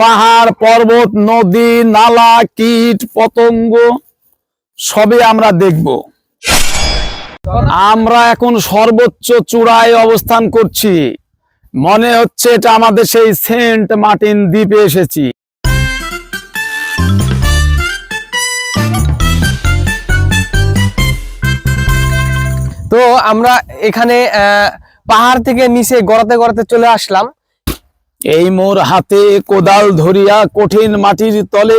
পাহাড়, পর্বত, নদী, নালা, কীট, পতঙ্গ, সবই আমরা দেখব। আমরা এখন সর্বোচ্চ চূড়ায় অবস্থান করছি। মনে হচ্ছে এটা আমাদের সেই সেন্ট মার্টিন দ্বীপে এসেছি। তো আমরা এখানে পাহাড় থেকে নিচে গড়াতে গড়াতে চলে আসলাম। এই মোর হাতে কোদাল ধরিয়া কঠিন মাটির তলে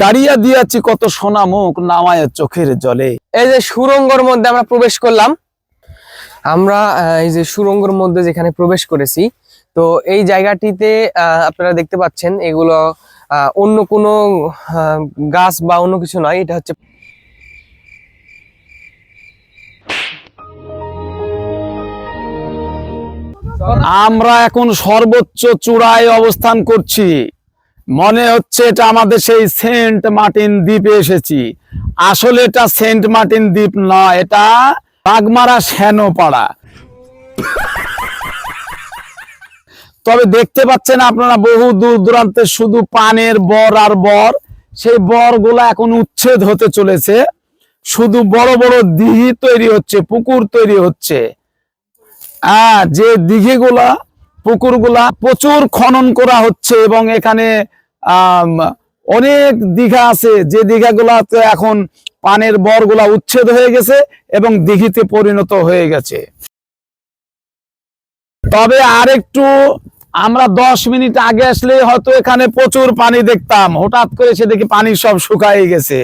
গাড়িয়া দিয়াছি কত সোনা মুখ নামায় চোখের জলে। এই যে সুরঙ্গর মধ্যে আমরা প্রবেশ করলাম, আমরা এই যে সুরঙ্গর মধ্যে যেখানে প্রবেশ করেছি, তো এই জায়গাটিতে আপনারা দেখতে পাচ্ছেন এগুলো অন্য কোনো গাছ বা অন্য কিছু নয়, এটা হচ্ছে আমরা এখন সর্বোচ্চ চূড়ায় অবস্থান করছি। মনে হচ্ছে এটা আমাদের সেই সেন্ট মার্টিন দ্বীপে এসেছি। আসলে এটা সেন্ট মার্টিন দ্বীপ নয় এটা বাগমারা শ্যানোপাড়া। তবে দেখতে পাচ্ছেন আপনারা বহু দূর দূরান্তে শুধু পানের বর আর বর, সেই বরগুলো এখন উচ্ছেদ হতে চলেছে। শুধু বড় বড় দিঘি তৈরি হচ্ছে, পুকুর তৈরি হচ্ছে। যে দিঘিগুলা, পুকুরগুলা প্রচুর খনন করা হচ্ছে এবং এখানে অনেক দীঘা আছে। যে দীঘাগুলাতে এখন পানের বরগুলা উচ্ছেদ হয়ে গেছে এবং দিঘিতে পরিণত হয়ে গেছে। তবে আরেকটু আমরা দশ মিনিট আগে আসলে হয়তো এখানে প্রচুর পানি দেখতাম। হঠাৎ করে সে দেখি পানি সব শুকাই গেছে।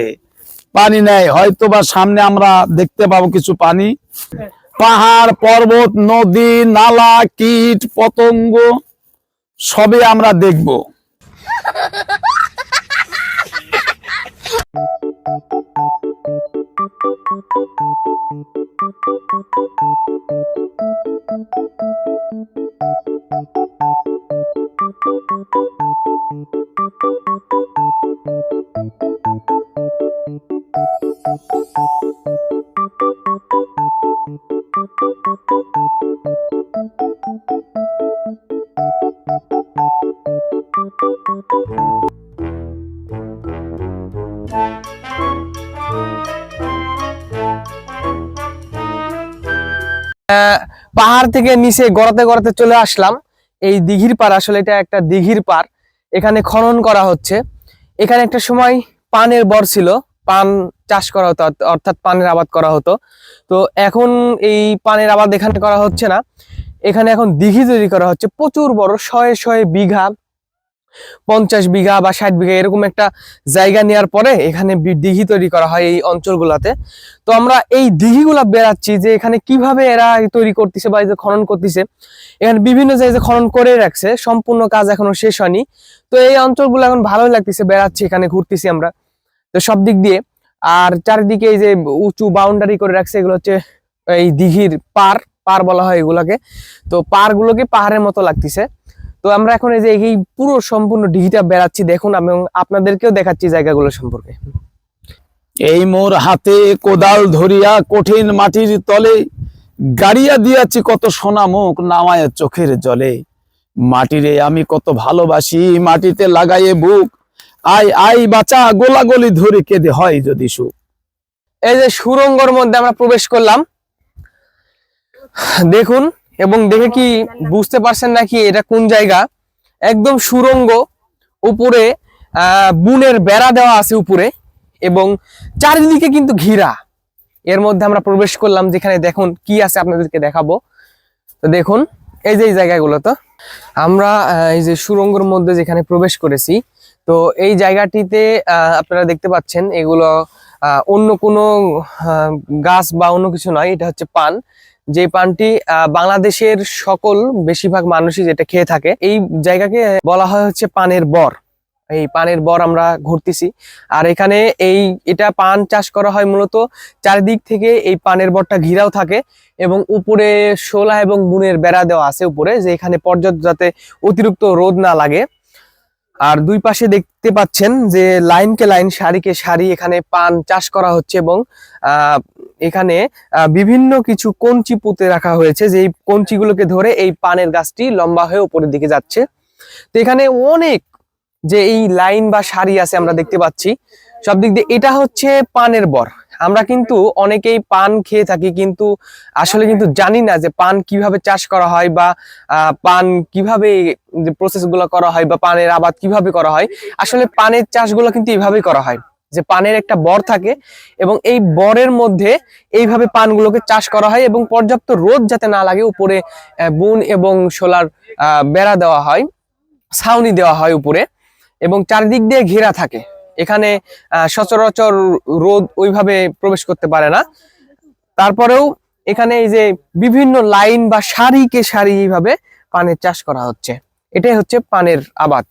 পানি নেই হয়তো বা সামনে আমরা দেখতে পাবো কিছু পানি। পাহাড় পর্বত নদী নালা কীট পতঙ্গ সবই আমরা দেখব। পাহাড় থেকে নিচে গড়াতে গড়াতে চলে আসলাম। এই দিঘির পার আসলে এটা একটা দিঘির পার এখানে খনন করা হচ্ছে। এখানে একটা সময় পানের বর ছিল। পান চাষ করা হতো, অর্থ- অর্থাৎ পানের আবাদ করা হতো। তো এখন এই পানের আবাদ এখানে করা হচ্ছে না। এখানে এখন দিঘি তৈরি করা হচ্ছে। প্রচুর বড়, শয়ে শয়ে বিঘা পঞ্চাশ বিঘা বা ষাট বিঘা এরকম একটা জায়গা নেওয়ার পরে এখানে দিঘি তৈরি করা হয় এই অঞ্চলগুলাতে। তো আমরা এই দিঘিগুলা বেড়াচ্ছি যে এখানে কীভাবে এরা তৈরি করতেছে বা এই যে খনন করতেছে, এখানে বিভিন্ন জায়গায় খনন করে রাখছে, সম্পূর্ণ কাজ এখনও শেষ হয়নি। তো এই অঞ্চলগুলো এখন ভালোই লাগতেছে, বেড়াচ্ছি, এখানে ঘুরতেছি আমরা। তো সব দিক দিয়ে, আর চারিদিকে এই যে উঁচু বাউন্ডারি করে রাখছে, এগুলো হচ্ছে এই দিঘির পার পার বলা হয় এগুলাকে। তো পার গুলোকে পাহাড়ের মতো লাগতেছে। তো আমরা এখন এই যে এই পুরো সম্পূর্ণ দিঘিটা বেড়াচ্ছি দেখুন এবং আপনাদেরকেও দেখাচ্ছি জায়গাগুলো সম্পর্কে। এই মোর হাতে কোদাল ধরিয়া কঠিন মাটির তলে গাড়িয়া দিয়াছি কত সোনা মুখ নামায় চোখের জলে। মাটিরে আমি কত ভালোবাসি মাটিতে লাগাইয়ে বুক। আই আই বাঁচা গোলাগলি ধরে কেঁদে হয় যদি সুখ। এই যে সুরঙ্গর মধ্যে আমরা প্রবেশ করলাম। দেখুন এবং দেখে কি বুঝতে পারছেন নাকি এটা কোন জায়গা? একদম সুরঙ্গ, উপরে বুনের বেড়া দেওয়া আছে উপরে এবং চারিদিকে কিন্তু ঘিরা। এর মধ্যে আমরা প্রবেশ করলাম যেখানে দেখুন কি আছে আপনাদেরকে দেখাবো। তো দেখুন, এই যে এই জায়গাগুলো তো। আমরা এই যে সুরঙ্গর মধ্যে যেখানে প্রবেশ করেছি, তো এই জায়গাটিতে আপনারা দেখতে পাচ্ছেন এগুলো অন্য কোনো গাছ বা অন্য কিছু নয়, এটা হচ্ছে পান। যে পানটি বাংলাদেশের সকল বেশিরভাগ মানুষই যেটা খেয়ে থাকে, এই জায়গাকে বলা হয় হচ্ছে পানের বর। এই পানের বর আমরা ঘুরতেছি। আর এখানে এই, এটা পান চাষ করা হয় মূলত চারিদিক থেকে এই পানের বরটা ঘিরাও থাকে এবং উপরে শোলা এবং বুনের বেড়া দেওয়া আছে উপরে, যে এখানে পর্যাপ্ত যাতে অতিরিক্ত রোদ না লাগে। আর দুই পাশে দেখতে পাচ্ছেন যে লাইনকে লাইন, সারিকে সারি এখানে পান চাষ করা হচ্ছে এবং এখানে বিভিন্ন কিছু কঞ্চি পুঁতে রাখা হয়েছে যে এই কঞ্চিগুলোকে ধরে এই পানের গাছটি লম্বা হয়ে উপরের দিকে যাচ্ছে। তো এখানে অনেক যে এই লাইন বা সারি আছে আমরা দেখতে পাচ্ছি। সব দিক দিয়ে এটা হচ্ছে পানের বর। আমরা কিন্তু অনেকেই পান খেয়ে থাকি, কিন্তু আসলে কিন্তু জানি না যে পান কীভাবে চাষ করা হয় বা পান কীভাবে যে প্রসেসগুলো করা হয় বা পানের আবাদ কীভাবে করা হয়। আসলে পানের চাষগুলো কিন্তু এইভাবেই করা হয়। যে পানের একটা বর থাকে এবং এই বরের মধ্যে এইভাবে পানগুলোকে চাষ করা হয় এবং পর্যাপ্ত রোদ যাতে না লাগে, উপরে বুন এবং সোলার বেড়া দেওয়া হয়, ছাউনি দেওয়া হয় উপরে এবং চারিদিক দিয়ে ঘেরা থাকে। এখানে সচরাচর রোদ ওইভাবে প্রবেশ করতে পারে না। তারপরেও এখানে এই যে বিভিন্ন লাইন বা সারিকে সারি এইভাবে পানের চাষ করা হচ্ছে। এটাই হচ্ছে পানের আবাদ।